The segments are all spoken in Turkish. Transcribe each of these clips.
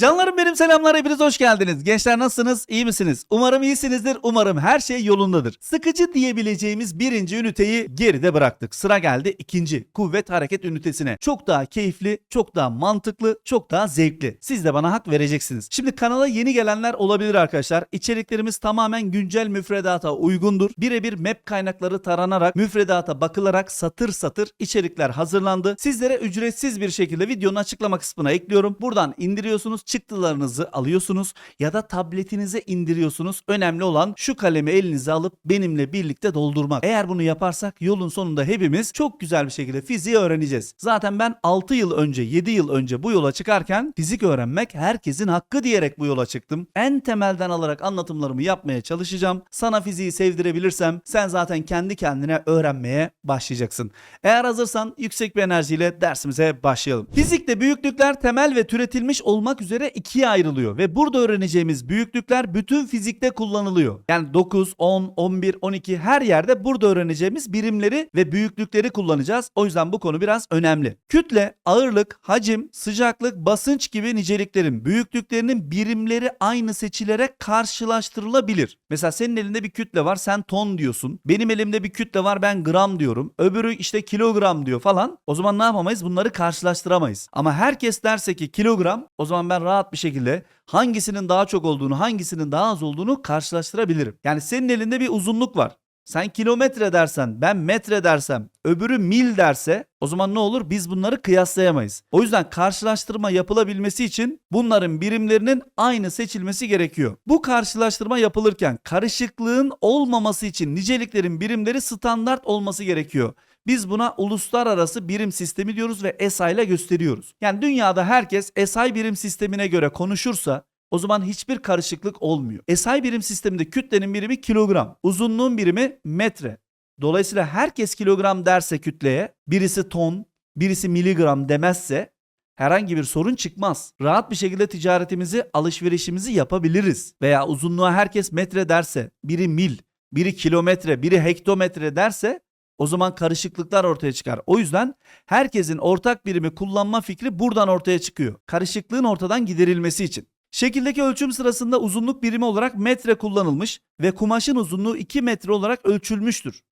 Canlarım benim selamlar hepiniz hoş geldiniz. Gençler nasılsınız? İyi misiniz? Umarım iyisinizdir. Umarım her şey yolundadır. Sıkıcı diyebileceğimiz birinci üniteyi geride bıraktık. Sıra geldi ikinci kuvvet hareket ünitesine. Çok daha keyifli, çok daha mantıklı, çok daha zevkli. Siz de bana hak vereceksiniz. Şimdi kanala yeni gelenler olabilir arkadaşlar. İçeriklerimiz tamamen güncel müfredata uygundur. Birebir map kaynakları taranarak, müfredata bakılarak satır satır içerikler hazırlandı. Sizlere ücretsiz bir şekilde videonun açıklama kısmına ekliyorum. Buradan indiriyorsunuz, çıktılarınızı alıyorsunuz ya da tabletinize indiriyorsunuz. Önemli olan şu kalemi elinize alıp benimle birlikte doldurmak. Eğer bunu yaparsak yolun sonunda hepimiz çok güzel bir şekilde fiziği öğreneceğiz. Zaten ben 6 yıl önce, 7 yıl önce bu yola çıkarken fizik öğrenmek herkesin hakkı diyerek bu yola çıktım. En temelden alarak anlatımlarımı yapmaya çalışacağım. Sana fiziği sevdirebilirsem sen zaten kendi kendine öğrenmeye başlayacaksın. Eğer hazırsan yüksek bir enerjiyle dersimize başlayalım. Fizikte büyüklükler temel ve türetilmiş olmak üzere ikiye ayrılıyor ve burada öğreneceğimiz büyüklükler bütün fizikte kullanılıyor. Yani 9, 10, 11, 12 her yerde burada öğreneceğimiz birimleri ve büyüklükleri kullanacağız. O yüzden bu konu biraz önemli. Kütle, ağırlık, hacim, sıcaklık, basınç gibi niceliklerin büyüklüklerinin birimleri aynı seçilerek karşılaştırılabilir. Mesela senin elinde bir kütle var sen ton diyorsun. Benim elimde bir kütle var ben gram diyorum. Öbürü işte kilogram diyor falan. O zaman ne yapamayız? Bunları karşılaştıramayız. Ama herkes derse ki kilogram o zaman ben rahat bir şekilde hangisinin daha çok olduğunu hangisinin daha az olduğunu karşılaştırabilirim. Yani senin elinde bir uzunluk var. Sen kilometre dersen, ben metre dersem, öbürü mil derse o zaman ne olur? Biz bunları kıyaslayamayız. O yüzden karşılaştırma yapılabilmesi için bunların birimlerinin aynı seçilmesi gerekiyor. Bu karşılaştırma yapılırken karışıklığın olmaması için niceliklerin birimleri standart olması gerekiyor. Biz buna uluslararası birim sistemi diyoruz ve SI ile gösteriyoruz. Yani dünyada herkes SI birim sistemine göre konuşursa o zaman hiçbir karışıklık olmuyor. SI birim sisteminde kütlenin birimi kilogram, uzunluğun birimi metre. Dolayısıyla herkes kilogram derse kütleye, birisi ton, birisi miligram demezse herhangi bir sorun çıkmaz. Rahat bir şekilde ticaretimizi, alışverişimizi yapabiliriz. Veya uzunluğa herkes metre derse, biri mil, biri kilometre, biri hektometre derse o zaman karışıklıklar ortaya çıkar. O yüzden herkesin ortak birimi kullanma fikri buradan ortaya çıkıyor. Karışıklığın ortadan giderilmesi için. Şekildeki ölçüm sırasında uzunluk birimi olarak metre kullanılmış ve kumaşın uzunluğu 2 metre olarak ölçülmüştür.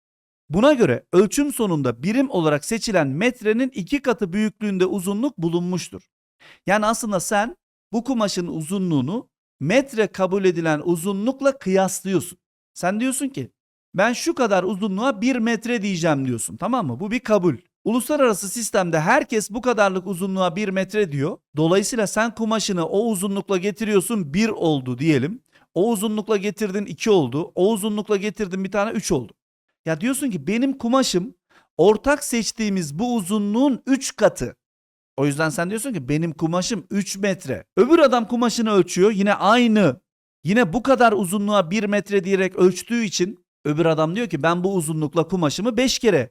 Buna göre ölçüm sonunda birim olarak seçilen metrenin iki katı büyüklüğünde uzunluk bulunmuştur. Yani aslında sen bu kumaşın uzunluğunu metre kabul edilen uzunlukla kıyaslıyorsun. Sen diyorsun ki ben şu kadar uzunluğa 1 metre diyeceğim diyorsun tamam mı? Bu bir kabul. Uluslararası sistemde herkes bu kadarlık uzunluğa 1 metre diyor. Dolayısıyla sen kumaşını o uzunlukla getiriyorsun 1 oldu diyelim. O uzunlukla getirdin 2 oldu. O uzunlukla getirdin bir tane 3 oldu. Ya diyorsun ki benim kumaşım ortak seçtiğimiz bu uzunluğun 3 katı. O yüzden sen diyorsun ki benim kumaşım 3 metre. Öbür adam kumaşını ölçüyor yine aynı. Yine bu kadar uzunluğa 1 metre diyerek ölçtüğü için öbür adam diyor ki ben bu uzunlukla kumaşımı 5 kere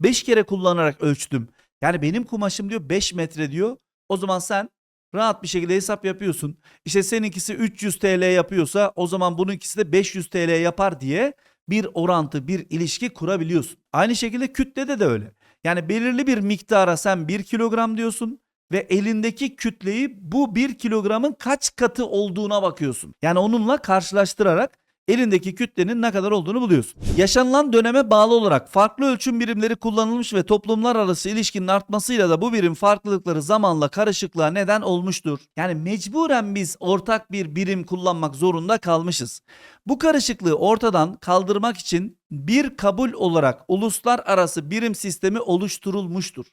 5 kere kullanarak ölçtüm. Yani benim kumaşım diyor 5 metre diyor. O zaman sen rahat bir şekilde hesap yapıyorsun. İşte seninkisi 300 TL yapıyorsa o zaman bununkisi de 500 TL yapar diye bir orantı, bir ilişki kurabiliyorsun. Aynı şekilde kütlede de öyle. Yani belirli bir miktara sen 1 kilogram diyorsun ve elindeki kütleyi bu 1 kilogramın kaç katı olduğuna bakıyorsun. Yani onunla karşılaştırarak elindeki kütlenin ne kadar olduğunu buluyorsun. Yaşanılan döneme bağlı olarak farklı ölçüm birimleri kullanılmış ve toplumlar arası ilişkinin artmasıyla da bu birim farklılıkları zamanla karışıklığa neden olmuştur. Yani mecburen biz ortak bir birim kullanmak zorunda kalmışız. Bu karışıklığı ortadan kaldırmak için bir kabul olarak uluslararası birim sistemi oluşturulmuştur.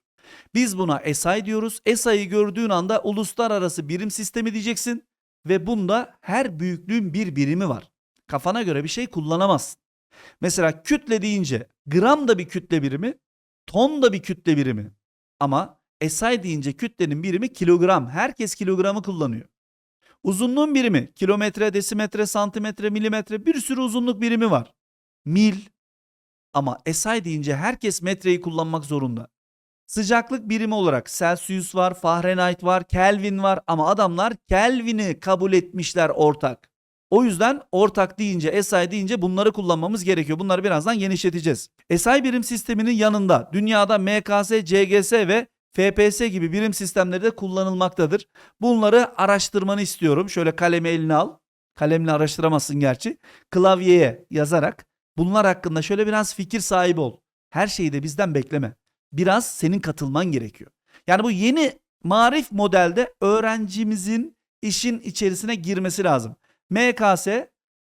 Biz buna SI diyoruz. SI'yi gördüğün anda uluslararası birim sistemi diyeceksin ve bunda her büyüklüğün bir birimi var kafana göre bir şey kullanamazsın. Mesela kütle deyince gram da bir kütle birimi, ton da bir kütle birimi. Ama SI deyince kütlenin birimi kilogram. Herkes kilogramı kullanıyor. Uzunluğun birimi kilometre, desimetre, santimetre, milimetre bir sürü uzunluk birimi var. Mil. Ama SI deyince herkes metreyi kullanmak zorunda. Sıcaklık birimi olarak Celsius var, Fahrenheit var, Kelvin var ama adamlar Kelvin'i kabul etmişler ortak. O yüzden ortak deyince, SI deyince bunları kullanmamız gerekiyor. Bunları birazdan genişleteceğiz. SI birim sisteminin yanında dünyada MKS, CGS ve FPS gibi birim sistemleri de kullanılmaktadır. Bunları araştırmanı istiyorum. Şöyle kalemi eline al. Kalemle araştıramazsın gerçi. Klavyeye yazarak bunlar hakkında şöyle biraz fikir sahibi ol. Her şeyi de bizden bekleme. Biraz senin katılman gerekiyor. Yani bu yeni marif modelde öğrencimizin işin içerisine girmesi lazım. MKS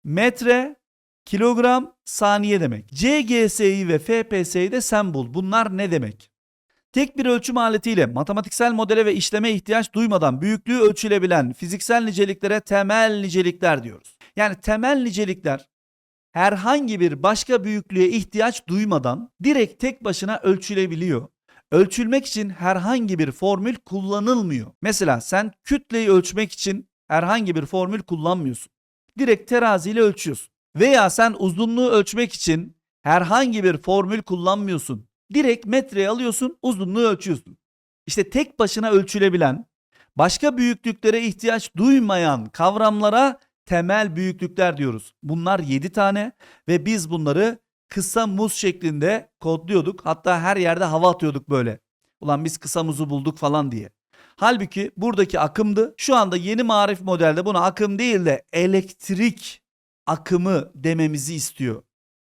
metre, kilogram, saniye demek. CGS'yi ve FPS'yi de sen bul. Bunlar ne demek? Tek bir ölçüm aletiyle matematiksel modele ve işleme ihtiyaç duymadan büyüklüğü ölçülebilen fiziksel niceliklere temel nicelikler diyoruz. Yani temel nicelikler herhangi bir başka büyüklüğe ihtiyaç duymadan direkt tek başına ölçülebiliyor. Ölçülmek için herhangi bir formül kullanılmıyor. Mesela sen kütleyi ölçmek için herhangi bir formül kullanmıyorsun. Direkt teraziyle ölçüyorsun. Veya sen uzunluğu ölçmek için herhangi bir formül kullanmıyorsun. Direkt metreye alıyorsun, uzunluğu ölçüyorsun. İşte tek başına ölçülebilen, başka büyüklüklere ihtiyaç duymayan kavramlara temel büyüklükler diyoruz. Bunlar 7 tane ve biz bunları kısa muz şeklinde kodluyorduk. Hatta her yerde hava atıyorduk böyle. Ulan biz kısa muzu bulduk falan diye. Halbuki buradaki akımdı. Şu anda yeni marif modelde buna akım değil de elektrik akımı dememizi istiyor.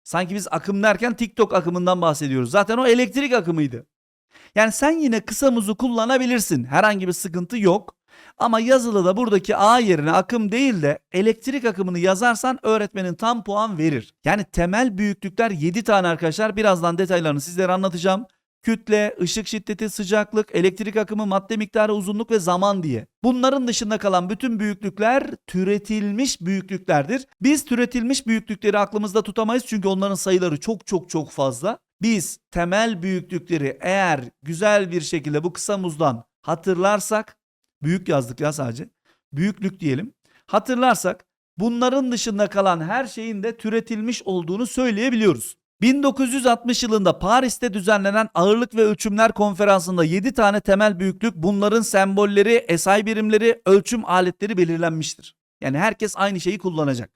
Sanki biz akım derken TikTok akımından bahsediyoruz. Zaten o elektrik akımıydı. Yani sen yine kısa muzu kullanabilirsin. Herhangi bir sıkıntı yok. Ama yazılıda buradaki A yerine akım değil de elektrik akımını yazarsan öğretmenin tam puan verir. Yani temel büyüklükler 7 tane arkadaşlar. Birazdan detaylarını sizlere anlatacağım. Kütle, ışık şiddeti, sıcaklık, elektrik akımı, madde miktarı, uzunluk ve zaman diye. Bunların dışında kalan bütün büyüklükler türetilmiş büyüklüklerdir. Biz türetilmiş büyüklükleri aklımızda tutamayız çünkü onların sayıları çok çok çok fazla. Biz temel büyüklükleri eğer güzel bir şekilde bu kısa muzdan hatırlarsak, büyük yazdık ya sadece, büyüklük diyelim. Hatırlarsak bunların dışında kalan her şeyin de türetilmiş olduğunu söyleyebiliyoruz. 1960 yılında Paris'te düzenlenen ağırlık ve ölçümler konferansında 7 tane temel büyüklük bunların sembolleri, SI birimleri, ölçüm aletleri belirlenmiştir. Yani herkes aynı şeyi kullanacak.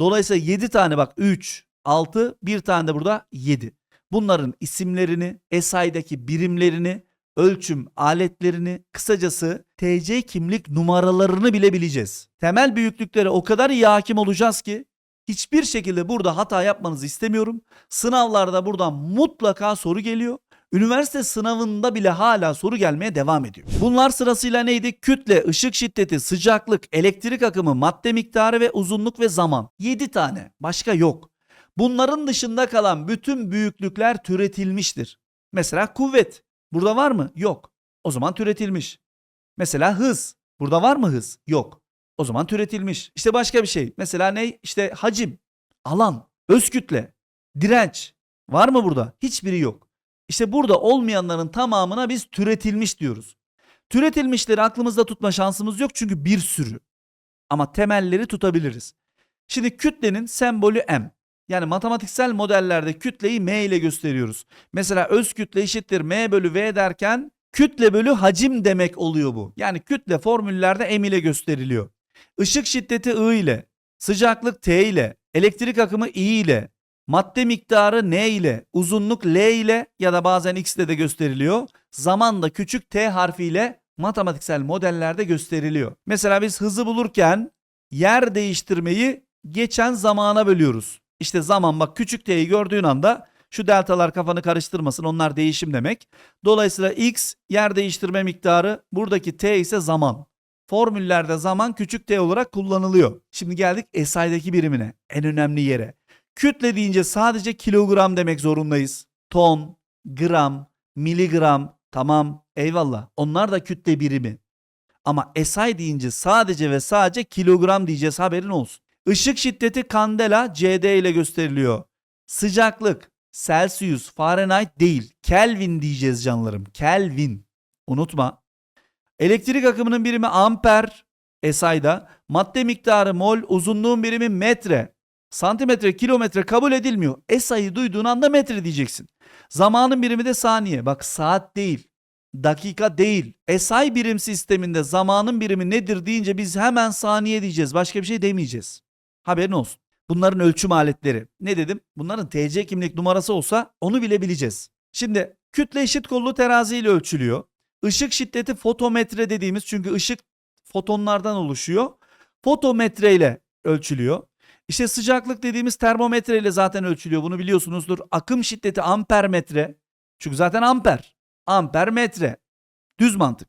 Dolayısıyla 7 tane bak 3, 6, bir tane de burada 7. Bunların isimlerini, SI'deki birimlerini, ölçüm aletlerini, kısacası TC kimlik numaralarını bile bileceğiz. Temel büyüklüklere o kadar iyi hakim olacağız ki hiçbir şekilde burada hata yapmanızı istemiyorum. Sınavlarda buradan mutlaka soru geliyor. Üniversite sınavında bile hala soru gelmeye devam ediyor. Bunlar sırasıyla neydi? Kütle, ışık şiddeti, sıcaklık, elektrik akımı, madde miktarı ve uzunluk ve zaman. 7 tane. Başka yok. Bunların dışında kalan bütün büyüklükler türetilmiştir. Mesela kuvvet. Burada var mı? Yok. O zaman türetilmiş. Mesela hız. Burada var mı hız? Yok. O zaman türetilmiş. İşte başka bir şey. Mesela ne? İşte hacim, alan, öz kütle, direnç. Var mı burada? Hiçbiri yok. İşte burada olmayanların tamamına biz türetilmiş diyoruz. Türetilmişleri aklımızda tutma şansımız yok çünkü bir sürü. Ama temelleri tutabiliriz. Şimdi kütlenin sembolü M. Yani matematiksel modellerde kütleyi M ile gösteriyoruz. Mesela öz kütle eşittir M bölü V derken kütle bölü hacim demek oluyor bu. Yani kütle formüllerde M ile gösteriliyor. Işık şiddeti I ile, sıcaklık T ile, elektrik akımı I ile, madde miktarı N ile, uzunluk L ile ya da bazen X ile de gösteriliyor. Zaman da küçük T harfiyle matematiksel modellerde gösteriliyor. Mesela biz hızı bulurken yer değiştirmeyi geçen zamana bölüyoruz. İşte zaman bak küçük t'yi gördüğün anda şu deltalar kafanı karıştırmasın onlar değişim demek. Dolayısıyla x yer değiştirme miktarı buradaki t ise zaman. Formüllerde zaman küçük t olarak kullanılıyor. Şimdi geldik SI'deki birimine en önemli yere. Kütle deyince sadece kilogram demek zorundayız. Ton, gram, miligram tamam eyvallah onlar da kütle birimi. Ama SI deyince sadece ve sadece kilogram diyeceğiz haberin olsun. Işık şiddeti kandela CD ile gösteriliyor. Sıcaklık Celsius, Fahrenheit değil. Kelvin diyeceğiz canlarım. Kelvin. Unutma. Elektrik akımının birimi amper SI'da. Madde miktarı mol, uzunluğun birimi metre. Santimetre, kilometre kabul edilmiyor. SI'yi duyduğun anda metre diyeceksin. Zamanın birimi de saniye. Bak saat değil. Dakika değil. SI birim sisteminde zamanın birimi nedir deyince biz hemen saniye diyeceğiz. Başka bir şey demeyeceğiz. Haberin olsun. Bunların ölçüm aletleri. Ne dedim? Bunların TC kimlik numarası olsa onu bile bileceğiz. Şimdi kütle eşit kollu terazi ile ölçülüyor. Işık şiddeti fotometre dediğimiz çünkü ışık fotonlardan oluşuyor. Fotometre ile ölçülüyor. İşte sıcaklık dediğimiz termometre ile zaten ölçülüyor. Bunu biliyorsunuzdur. Akım şiddeti ampermetre. Çünkü zaten amper. Amper metre. Düz mantık.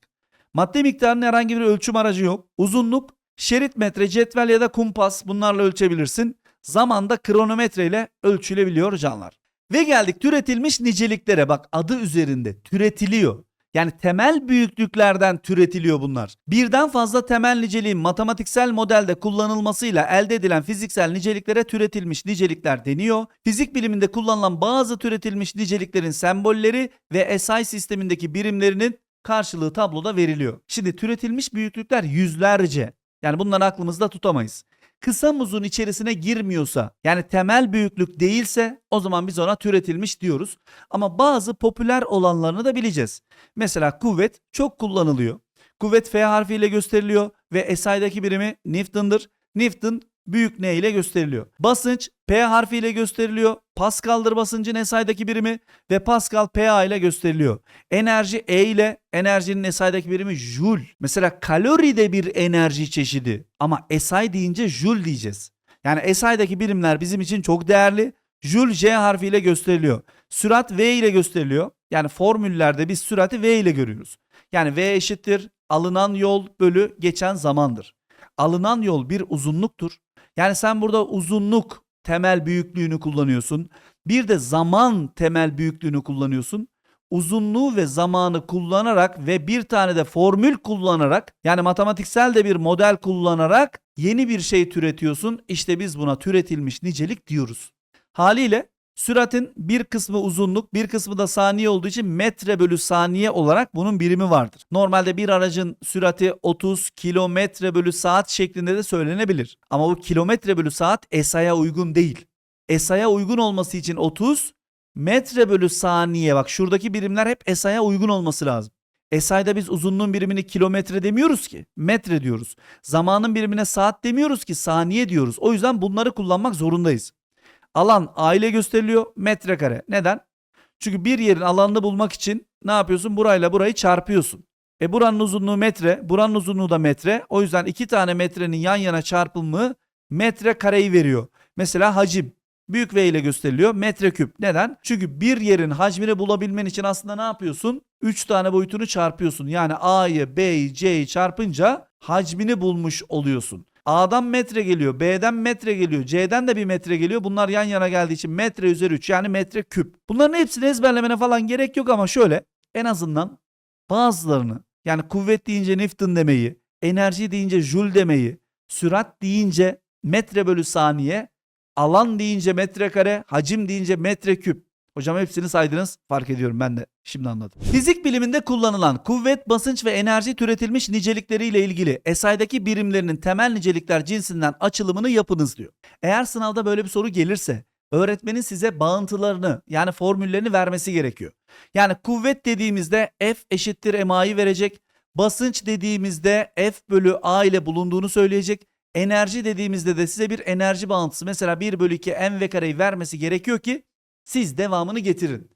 Madde miktarının herhangi bir ölçüm aracı yok. Uzunluk şerit metre, cetvel ya da kumpas bunlarla ölçebilirsin. Zamanda kronometre ile ölçülebiliyor canlar. Ve geldik türetilmiş niceliklere. Bak adı üzerinde türetiliyor. Yani temel büyüklüklerden türetiliyor bunlar. Birden fazla temel niceliğin matematiksel modelde kullanılmasıyla elde edilen fiziksel niceliklere türetilmiş nicelikler deniyor. Fizik biliminde kullanılan bazı türetilmiş niceliklerin sembolleri ve SI sistemindeki birimlerinin karşılığı tabloda veriliyor. Şimdi türetilmiş büyüklükler yüzlerce. Yani bunları aklımızda tutamayız. Kısa muzun içerisine girmiyorsa yani temel büyüklük değilse o zaman biz ona türetilmiş diyoruz. Ama bazı popüler olanlarını da bileceğiz. Mesela kuvvet çok kullanılıyor. Kuvvet F harfiyle gösteriliyor ve SI'daki birimi Newton'dır. Newton büyük N ile gösteriliyor. Basınç P harfiyle gösteriliyor. Pascal'dır basıncın SI'daki birimi ve Pascal PA ile gösteriliyor. Enerji E ile enerjinin SI'daki birimi Joule. Mesela kalori de bir enerji çeşidi ama SI deyince Joule diyeceğiz. Yani SI'daki birimler bizim için çok değerli. Joule J harfiyle gösteriliyor. Sürat V ile gösteriliyor. Yani formüllerde biz sürati V ile görüyoruz. Yani V eşittir alınan yol bölü geçen zamandır. Alınan yol bir uzunluktur. Yani sen burada uzunluk temel büyüklüğünü kullanıyorsun. Bir de zaman temel büyüklüğünü kullanıyorsun. Uzunluğu ve zamanı kullanarak ve bir tane de formül kullanarak yani matematiksel de bir model kullanarak yeni bir şey türetiyorsun. İşte biz buna türetilmiş nicelik diyoruz. Haliyle süratin bir kısmı uzunluk bir kısmı da saniye olduğu için metre bölü saniye olarak bunun birimi vardır. Normalde bir aracın sürati 30 kilometre bölü saat şeklinde de söylenebilir. Ama bu kilometre bölü saat ESA'ya uygun değil. ESA'ya uygun olması için 30 metre bölü saniye bak şuradaki birimler hep ESA'ya uygun olması lazım. SI'da biz uzunluğun birimini kilometre demiyoruz ki. Metre diyoruz. Zamanın birimine saat demiyoruz ki saniye diyoruz. O yüzden bunları kullanmak zorundayız. Alan A ile gösteriliyor metrekare. Neden? Çünkü bir yerin alanını bulmak için ne yapıyorsun? Burayla burayı çarpıyorsun. E buranın uzunluğu metre, buranın uzunluğu da metre. O yüzden iki tane metrenin yan yana çarpımı metre kareyi veriyor. Mesela hacim büyük V ile gösteriliyor. Metreküp. Neden? Çünkü bir yerin hacmini bulabilmen için aslında ne yapıyorsun? 3 tane boyutunu çarpıyorsun. Yani A'yı, B'yi, C'yi çarpınca hacmini bulmuş oluyorsun. A'dan metre geliyor, B'den metre geliyor, C'den de bir metre geliyor. Bunlar yan yana geldiği için metre üzeri 3 yani metre küp. Bunların hepsini ezberlemene falan gerek yok ama şöyle en azından bazılarını yani kuvvet deyince Newton demeyi, enerji deyince Joule demeyi, sürat deyince metre bölü saniye, alan deyince metrekare, hacim deyince metreküp. Hocam hepsini saydınız. Fark ediyorum ben de. Şimdi anladım. Fizik biliminde kullanılan kuvvet, basınç ve enerji türetilmiş nicelikleriyle ilgili SI'daki birimlerinin temel nicelikler cinsinden açılımını yapınız diyor. Eğer sınavda böyle bir soru gelirse öğretmenin size bağıntılarını yani formüllerini vermesi gerekiyor. Yani kuvvet dediğimizde F eşittir MA'yı verecek. Basınç dediğimizde F bölü A ile bulunduğunu söyleyecek. Enerji dediğimizde de size bir enerji bağıntısı mesela 1 bölü 2 mv kareyi vermesi gerekiyor ki siz devamını getirin.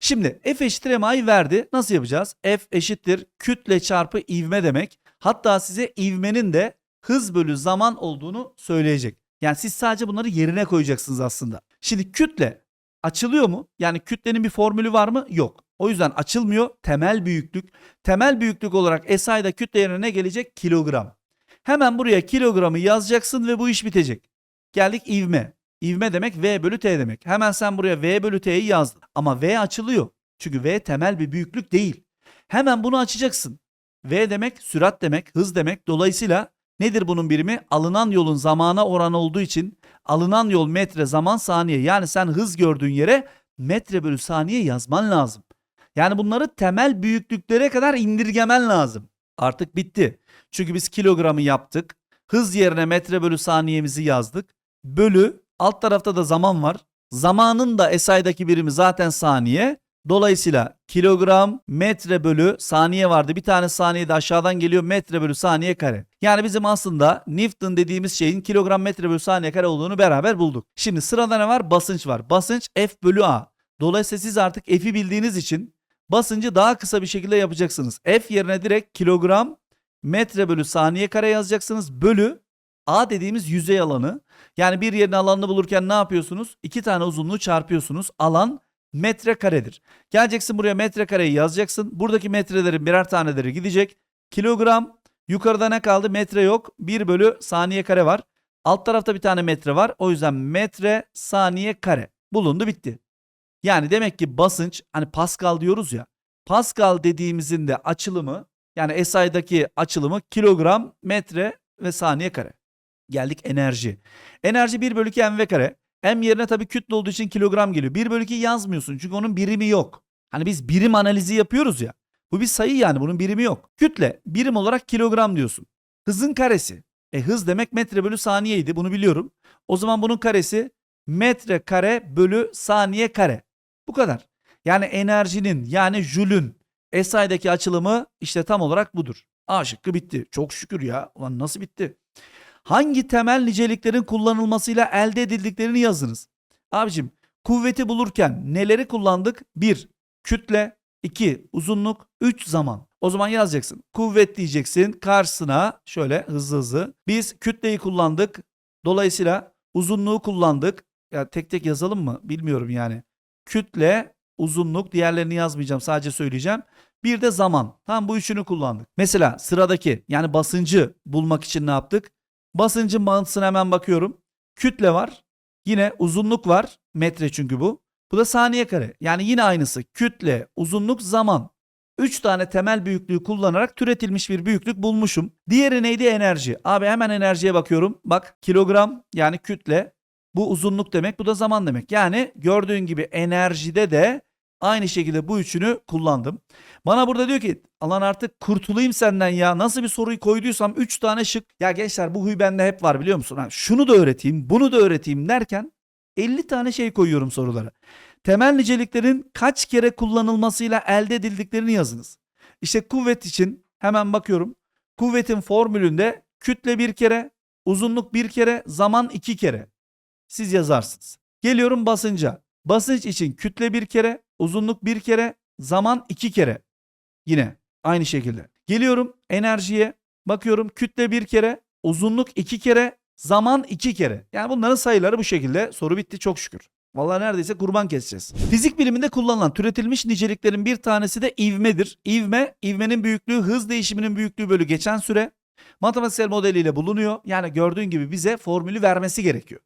Şimdi F eşittir MA'yı verdi. Nasıl yapacağız? F eşittir kütle çarpı ivme demek. Hatta size ivmenin de hız bölü zaman olduğunu söyleyecek. Yani siz sadece bunları yerine koyacaksınız aslında. Şimdi kütle açılıyor mu? Yani kütlenin bir formülü var mı? Yok. O yüzden açılmıyor. Temel büyüklük. Temel büyüklük olarak SI'da kütle yerine ne gelecek? Kilogram. Hemen buraya kilogramı yazacaksın ve bu iş bitecek. Geldik ivme. İvme demek V bölü T demek. Hemen sen buraya V bölü T'yi yazdın. Ama V açılıyor. Çünkü V temel bir büyüklük değil. Hemen bunu açacaksın. V demek sürat demek, hız demek. Dolayısıyla nedir bunun birimi? Alınan yolun zamana oranı olduğu için alınan yol metre zaman saniye. Yani sen hız gördüğün yere metre bölü saniye yazman lazım. Yani bunları temel büyüklüklere kadar indirgemen lazım. Artık bitti. Çünkü biz kilogramı yaptık. Hız yerine metre bölü saniyemizi yazdık. Bölü alt tarafta da zaman var. Zamanın da SI'daki birimi zaten saniye. Dolayısıyla kilogram metre bölü saniye vardı. Bir tane saniye de aşağıdan geliyor metre bölü saniye kare. Yani bizim aslında Newton dediğimiz şeyin kilogram metre bölü saniye kare olduğunu beraber bulduk. Şimdi sırada ne var? Basınç var. Basınç F bölü A. Dolayısıyla siz artık F'i bildiğiniz için basıncı daha kısa bir şekilde yapacaksınız. F yerine direkt kilogram metre bölü saniye kare yazacaksınız. Bölü A dediğimiz yüzey alanı. Yani bir yerin alanını bulurken ne yapıyorsunuz? İki tane uzunluğu çarpıyorsunuz. Alan metre karedir. Geleceksin buraya metre kareyi yazacaksın. Buradaki metrelerin birer taneleri gidecek. Kilogram yukarıda ne kaldı? Metre yok. 1 bölü saniye kare var. Alt tarafta bir tane metre var. O yüzden metre saniye kare. Bulundu bitti. Yani demek ki basınç hani Pascal diyoruz ya. Pascal dediğimizin de açılımı yani SI'daki açılımı kilogram, metre ve saniye kare. Geldik enerji. Enerji 1 bölü 2 mv kare. M yerine tabii kütle olduğu için kilogram geliyor. 1 bölü 2 yazmıyorsun çünkü onun birimi yok. Hani biz birim analizi yapıyoruz ya. Bu bir sayı yani bunun birimi yok. Kütle birim olarak kilogram diyorsun. Hızın karesi. E hız demek metre bölü saniyeydi bunu biliyorum. O zaman bunun karesi metre kare bölü saniye kare. Bu kadar. Yani enerjinin yani jülün SI'deki açılımı işte tam olarak budur. A şıkkı bitti. Çok şükür ya. Ulan nasıl bitti? Hangi temel niceliklerin kullanılmasıyla elde edildiklerini yazınız. Abicim kuvveti bulurken neleri kullandık? 1. Kütle 2. Uzunluk 3. Zaman. O zaman yazacaksın. Kuvvet diyeceksin. Karşısına şöyle hızlı hızlı. Biz kütleyi kullandık. Dolayısıyla uzunluğu kullandık. Ya tek tek yazalım mı? Bilmiyorum yani. Kütle, uzunluk, diğerlerini yazmayacağım. Sadece söyleyeceğim. Bir de zaman. Tam bu üçünü kullandık. Mesela sıradaki yani basıncı bulmak için ne yaptık? Basıncın mantısına hemen bakıyorum. Kütle var. Yine uzunluk var. Metre çünkü bu. Bu da saniye kare. Yani yine aynısı. Kütle, uzunluk, zaman. 3 tane temel büyüklüğü kullanarak türetilmiş bir büyüklük bulmuşum. Diğeri neydi? Enerji. Abi hemen enerjiye bakıyorum. Bak kilogram yani kütle. Bu uzunluk demek, bu da zaman demek. Yani gördüğün gibi enerjide de aynı şekilde bu üçünü kullandım. Bana burada diyor ki alan artık kurtulayım senden ya. Nasıl bir soruyu koyduysam 3 tane şık. Ya gençler bu huy bende hep var biliyor musun? Ha, şunu da öğreteyim, bunu da öğreteyim derken 50 tane şey koyuyorum sorulara. Temel niceliklerin kaç kere kullanılmasıyla elde edildiklerini yazınız. İşte kuvvet için hemen bakıyorum. Kuvvetin formülünde kütle bir kere, uzunluk bir kere, zaman iki kere. Siz yazarsınız. Geliyorum basınca. Basınç için kütle bir kere, uzunluk bir kere, zaman iki kere. Yine aynı şekilde. Geliyorum enerjiye. Bakıyorum kütle bir kere, uzunluk iki kere, zaman iki kere. Yani bunların sayıları bu şekilde. Soru bitti çok şükür. Vallahi neredeyse kurban keseceğiz. Fizik biliminde kullanılan türetilmiş niceliklerin bir tanesi de ivmedir. İvme, ivmenin büyüklüğü hız değişiminin büyüklüğü bölü geçen süre. Matematiksel modeliyle bulunuyor. Yani gördüğün gibi bize formülü vermesi gerekiyor.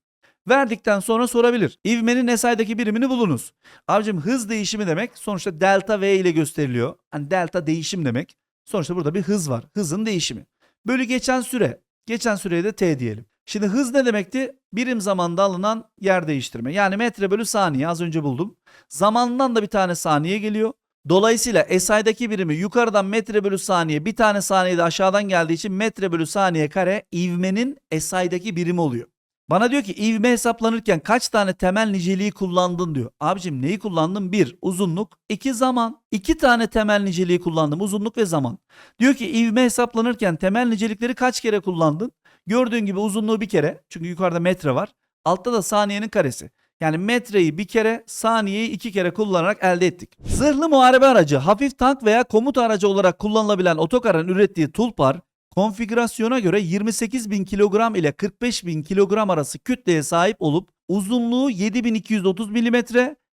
Verdikten sonra sorabilir. İvmenin SI'daki birimini bulunuz. Abicim hız değişimi demek sonuçta delta V ile gösteriliyor. Hani delta değişim demek. Sonuçta burada bir hız var. Hızın değişimi. Bölü geçen süre. Geçen süreye de T diyelim. Şimdi hız ne demekti? Birim zamanda alınan yer değiştirme. Yani metre bölü saniye az önce buldum. Zamandan da bir tane saniye geliyor. Dolayısıyla SI'daki birimi yukarıdan metre bölü saniye bir tane saniyede aşağıdan geldiği için metre bölü saniye kare ivmenin SI'daki birimi oluyor. Bana diyor ki ivme hesaplanırken kaç tane temel niceliği kullandın diyor. Abicim neyi kullandım? Bir uzunluk, iki zaman. İki tane temel niceliği kullandım uzunluk ve zaman. Diyor ki ivme hesaplanırken temel nicelikleri kaç kere kullandın? Gördüğün gibi uzunluğu bir kere çünkü yukarıda metre var. Altta da saniyenin karesi. Yani metreyi bir kere, saniyeyi iki kere kullanarak elde ettik. Zırhlı muharebe aracı, hafif tank veya komut aracı olarak kullanılabilen otokarın ürettiği tulpar, konfigürasyona göre 28.000 kilogram ile 45.000 kilogram arası kütleye sahip olup uzunluğu 7230 mm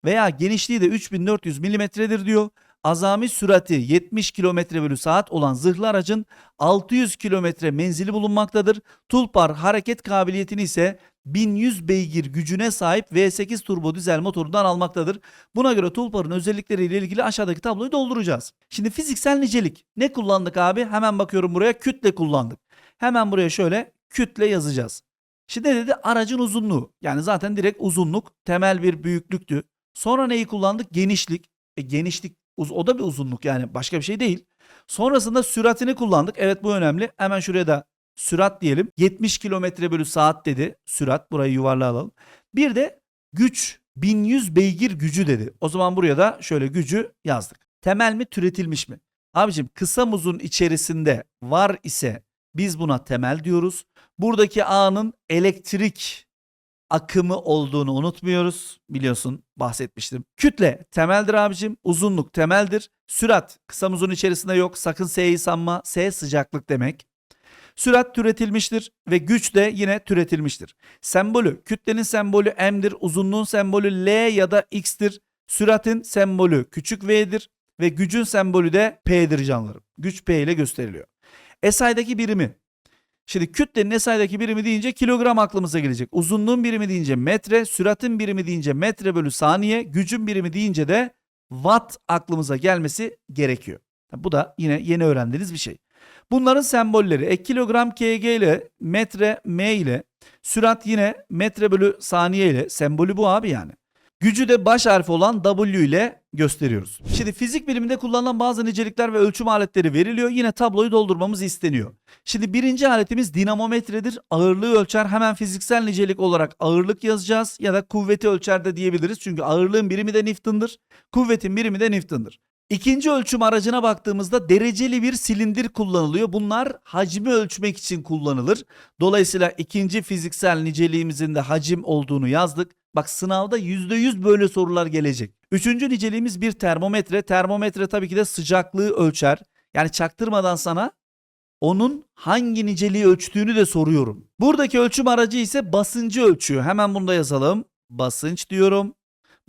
veya genişliği de 3400 mm'dir diyor. Azami sürati 70 km bölü saat olan zırhlı aracın 600 km menzili bulunmaktadır. Tulpar hareket kabiliyetini ise 1100 beygir gücüne sahip V8 turbo dizel motorundan almaktadır. Buna göre Tulpar'ın özellikleriyle ilgili aşağıdaki tabloyu dolduracağız. Şimdi fiziksel nicelik ne kullandık abi? Hemen bakıyorum buraya kütle kullandık. Hemen buraya şöyle kütle yazacağız. Şimdi ne dedi? Aracın uzunluğu. Yani zaten direkt uzunluk temel bir büyüklüktü. Sonra neyi kullandık? Genişlik. E genişlik o da bir uzunluk yani başka bir şey değil. Sonrasında süratini kullandık. Evet bu önemli. Hemen şuraya da sürat diyelim. 70 kilometre bölü saat dedi. Sürat burayı yuvarlayalım. Bir de güç 1100 beygir gücü dedi. O zaman buraya da şöyle gücü yazdık. Temel mi türetilmiş mi? Abicim kısa muzun içerisinde var ise biz buna temel diyoruz. Buradaki A'nın elektrik akımı olduğunu unutmuyoruz. Biliyorsun bahsetmiştim. Kütle temeldir abicim. Uzunluk temeldir. Sürat kısa uzun içerisinde yok. Sakın S'yi sanma. S sıcaklık demek. Sürat türetilmiştir ve güç de yine türetilmiştir. Sembolü, kütlenin sembolü M'dir, uzunluğun sembolü L ya da X'tir. Süratin sembolü küçük V'dir ve gücün sembolü de P'dir canlarım. Güç P ile gösteriliyor. SI'daki birimi. Şimdi kütlenin SI'daki birimi deyince kilogram aklımıza gelecek. Uzunluğun birimi deyince metre, süratin birimi deyince metre bölü saniye, gücün birimi deyince de watt aklımıza gelmesi gerekiyor. Bu da yine yeni öğrendiğiniz bir şey. Bunların sembolleri e, kilogram kg ile metre m ile sürat yine metre bölü saniye ile sembolü bu abi yani. Gücü de baş harfi olan W ile gösteriyoruz. Şimdi fizik biliminde kullanılan bazı nicelikler ve ölçüm aletleri veriliyor. Yine tabloyu doldurmamız isteniyor. Şimdi birinci aletimiz dinamometredir. Ağırlığı ölçer. Hemen fiziksel nicelik olarak ağırlık yazacağız ya da kuvveti ölçer de diyebiliriz. Çünkü ağırlığın birimi de Newton'dır. Kuvvetin birimi de Newton'dır. İkinci ölçüm aracına baktığımızda dereceli bir silindir kullanılıyor. Bunlar hacmi ölçmek için kullanılır. Dolayısıyla ikinci fiziksel niceliğimizin de hacim olduğunu yazdık. Bak sınavda %100 böyle sorular gelecek. Üçüncü niceliğimiz bir termometre. Termometre tabii ki de sıcaklığı ölçer. Yani çaktırmadan sana onun hangi niceliği ölçtüğünü de soruyorum. Buradaki ölçüm aracı ise basıncı ölçüyor. Hemen bunu da yazalım. Basınç diyorum.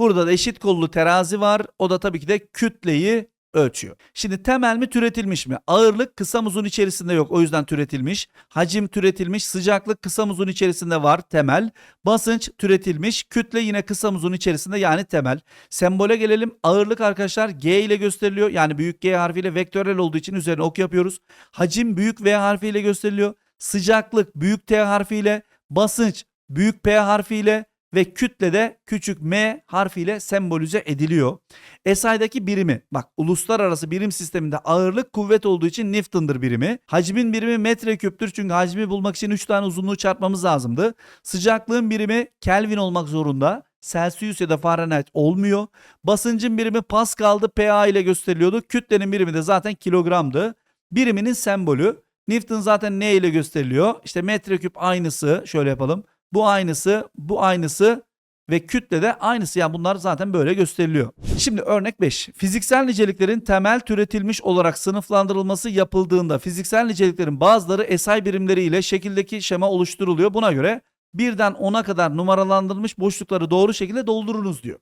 Burada da eşit kollu terazi var. O da tabii ki de kütleyi ölçüyor. Şimdi temel mi türetilmiş mi? Ağırlık kısa uzun içerisinde yok. O yüzden türetilmiş. Hacim türetilmiş. Sıcaklık kısa uzun içerisinde var. Temel. Basınç türetilmiş. Kütle yine kısa uzun içerisinde yani temel. Sembole gelelim. Ağırlık arkadaşlar G ile gösteriliyor. Yani büyük G harfiyle vektörel olduğu için üzerine ok yapıyoruz. Hacim büyük V harfiyle gösteriliyor. Sıcaklık büyük T harfiyle. Basınç büyük P harfiyle ve kütle de küçük m harfiyle sembolize ediliyor. SI'daki birimi bak uluslararası birim sisteminde ağırlık kuvvet olduğu için Newton'dır birimi. Hacmin birimi metreküptür çünkü hacmi bulmak için 3 tane uzunluğu çarpmamız lazımdı. Sıcaklığın birimi Kelvin olmak zorunda. Celsius ya da Fahrenheit olmuyor. Basıncın birimi Pascal'dı PA ile gösteriliyordu. Kütlenin birimi de zaten kilogramdı. Biriminin sembolü Newton zaten ne ile gösteriliyor? İşte metreküp aynısı şöyle yapalım. Bu aynısı, bu aynısı ve kütle de aynısı. Yani bunlar zaten böyle gösteriliyor. Şimdi örnek 5. Fiziksel niceliklerin temel türetilmiş olarak sınıflandırılması yapıldığında fiziksel niceliklerin bazıları SI birimleri ile şekildeki şema oluşturuluyor. Buna göre birden 10'a kadar numaralandırılmış boşlukları doğru şekilde doldurunuz diyor.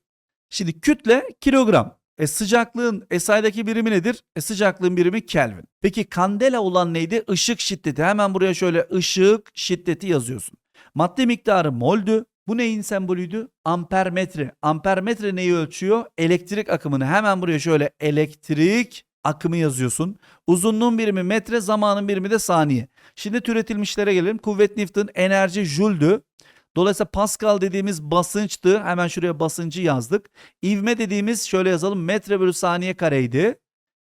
Şimdi kütle kilogram. E sıcaklığın SI'deki birimi nedir? E sıcaklığın birimi Kelvin. Peki kandela olan neydi? Işık şiddeti. Hemen buraya şöyle ışık şiddeti yazıyorsun. Madde miktarı moldü. Bu neyin sembolüydü? Ampermetre. Ampermetre neyi ölçüyor? Elektrik akımını. Hemen buraya şöyle elektrik akımı yazıyorsun. Uzunluğun birimi metre, zamanın birimi de saniye. Şimdi türetilmişlere gelelim. Kuvvet Newton, enerji Joule'dü. Dolayısıyla Pascal dediğimiz basınçtı. Hemen şuraya basıncı yazdık. İvme dediğimiz şöyle yazalım metre bölü saniye kareydi.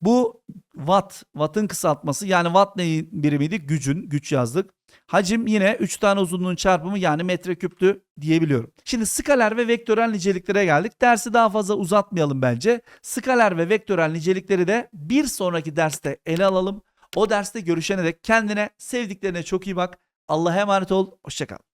Bu watt, wattın kısaltması yani watt neyin birimiydi? Gücün, güç yazdık. Hacim yine 3 tane uzunluğun çarpımı yani metreküptü diyebiliyorum. Şimdi skaler ve vektörel niceliklere geldik. Dersi daha fazla uzatmayalım bence. Skaler ve vektörel nicelikleri de bir sonraki derste ele alalım. O derste görüşene dek kendine, sevdiklerine çok iyi bak. Allah'a emanet ol. Hoşçakal.